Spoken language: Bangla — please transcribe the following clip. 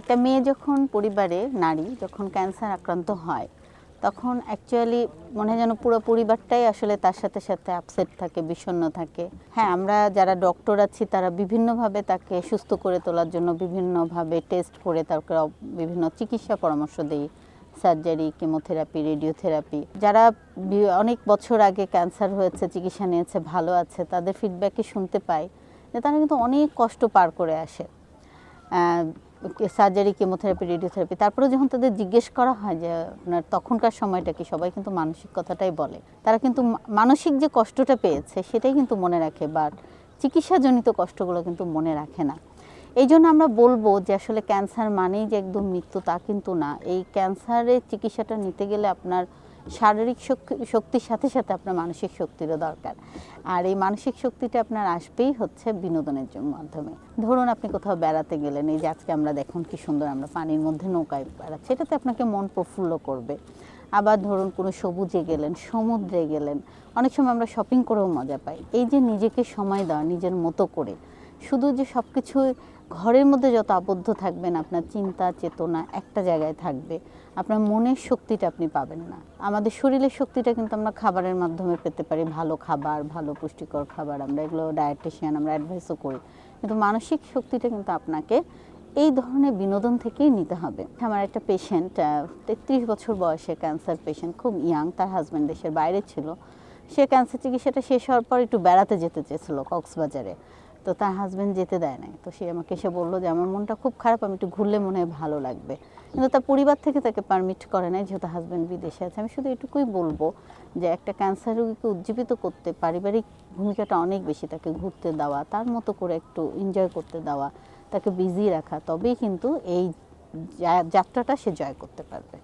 একটা মেয়ে যখন পরিবারে, নারী যখন ক্যান্সার আক্রান্ত হয়, তখন অ্যাকচুয়ালি মনে হয় যেন পুরো পরিবারটাই আসলে তার সাথে সাথে আপসেট থাকে, বিষণ্ণ থাকে। হ্যাঁ আমরা যারা ডক্টর আছি, তারা বিভিন্নভাবে তাকে সুস্থ করে তোলার জন্য বিভিন্নভাবে টেস্ট করে তারপর বিভিন্ন চিকিৎসা পরামর্শ দিই। সার্জারি কেমোথেরাপি রেডিওথেরাপি যারা অনেক বছর আগে ক্যান্সার হয়েছে, চিকিৎসা নিয়েছে, ভালো আছে, তাদের ফিডব্যাকে শুনতে পাই যে তারা কিন্তু অনেক কষ্ট পার করে আসে। সার্জারি কেমোথেরাপি রেডিওথেরাপি তারপরে যখন তাদের জিজ্ঞেস করা হয় যে, আপনার তখনকার সময়টা কি? সবাই কিন্তু মানসিক কথাটাই বলে। তারা কিন্তু মানসিক যে কষ্টটা পেয়েছে, সেটাই কিন্তু মনে রাখে বাট চিকিৎসাজনিত কষ্টগুলো কিন্তু মনে রাখে না। এই জন্য আমরা বলব যে, আসলে ক্যান্সার মানেই যে একদম মৃত্যু, তা কিন্তু না। এই ক্যান্সারের চিকিৎসাটা নিতে গেলে আপনার শারীরিক শক্তির সাথে সাথে আপনার মানসিক শক্তিরও দরকার। আর এই মানসিক শক্তিটা আপনার আসবেই হচ্ছে বিনোদনের মাধ্যমে। ধরুন আপনি কোথাও বেড়াতে গেলেন, এই যে আজকে আমরা দেখুন কি সুন্দর আমরা পানির মধ্যে নৌকায় বেড়াচ্ছি, এটাতে আপনাকে মন প্রফুল্ল করবে। আবার ধরুন কোনো সবুজে গেলেন, সমুদ্রে গেলেন, অনেক সময় আমরা শপিং করেও মজা পাই। এই যে নিজেকে সময় দেওয়া, নিজের মতো করে শুধু যে সব কিছু ঘরের মধ্যে যত আবদ্ধ থাকবেন, আপনার চিন্তা, চেতনা একটা জায়গায় থাকবে। আপনার মনের শক্তিটা আপনি পাবেন না। আমাদের শরীরের শক্তিটা কিন্তু আমরা খাবারের মাধ্যমে পেতে পারি। ভালো খাবার, ভালো পুষ্টিকর খাবার, আমরা এগুলো ডায়েটিশিয়ান আমরা অ্যাডভাইসও করি। কিন্তু মানসিক শক্তিটা কিন্তু আপনাকে এই ধরনের বিনোদন থেকেই নিতে হবে। আমার একটা পেশেন্ট তেত্রিশ বছর বয়সে ক্যান্সার পেশেন্ট খুব ইয়াং তার হাজব্যান্ড দেশের বাইরে ছিল। সে ক্যান্সার চিকিৎসাটা শেষ হওয়ার পর একটু বেড়াতে যেতে চেয়েছিল কক্সবাজারে। তো তার হাজব্যান্ড যেতে দেয় নাই। তো সে আমাকে এসে বলল যে, আমার মনটা খুব খারাপ, আমি একটু ঘুরলে মনে হয় ভালো লাগবে। কিন্তু তার পরিবার থেকে তাকে পারমিট করে নাই, যেহেতু হাজব্যান্ড বিদেশে আছে। আমি শুধু এটুকুই বলব যে, একটা ক্যান্সার রোগীকে উজ্জীবিত করতে, পারিবারিক ভূমিকাটা অনেক বেশি, তাকে ঘুরতে দেওয়া, তার মতো করে একটু এনজয় করতে দেওয়া, তাকে বিজি রাখা, তবেই কিন্তু এই যাত্রাটা সে জয় করতে পারবে।